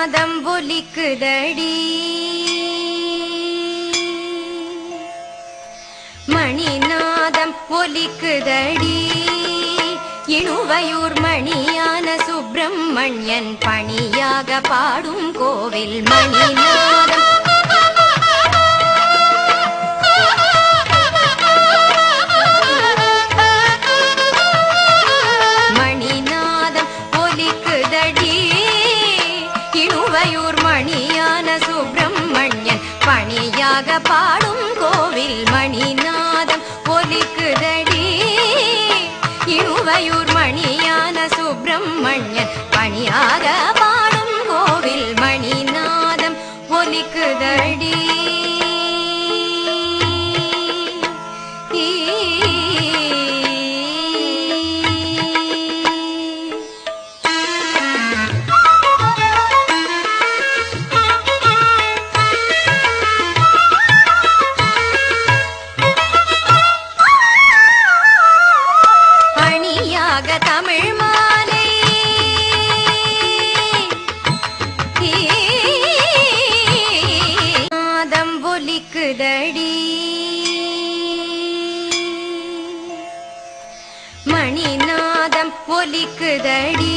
நாதம் ஒலிக்குதடி. மணிநாதம் ஒலிக்குதடி. இணுவையூர் மணியான சுப்பிரமணியன் பணியாக பாடும் கோவில் மணிநாதம். மணிநாதம் ஒலிக்குதடி. பணியாக பாடும் ஒலிக்குதடி மணிநாதம் ஒலிக்குதடி.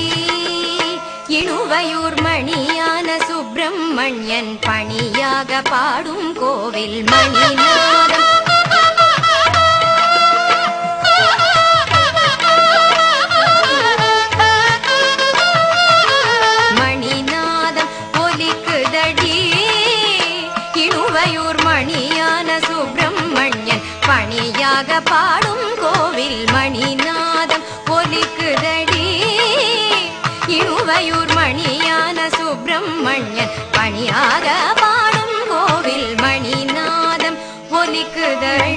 இணுவையூர் மணியான சுப்பிரமணியன் பணியாக பாடும் கோவில் மணிநாதம் திருவையூர் மணியான சுப்பிரமணியன் பணியாக பாடும் கோவில் மணிநாதம் ஒலிக்குதடி. இணுவையூர் மணியான சுப்பிரமணியன் பணியாக பாடும் கோவில் மணிநாதம் ஒலிக்குதடி.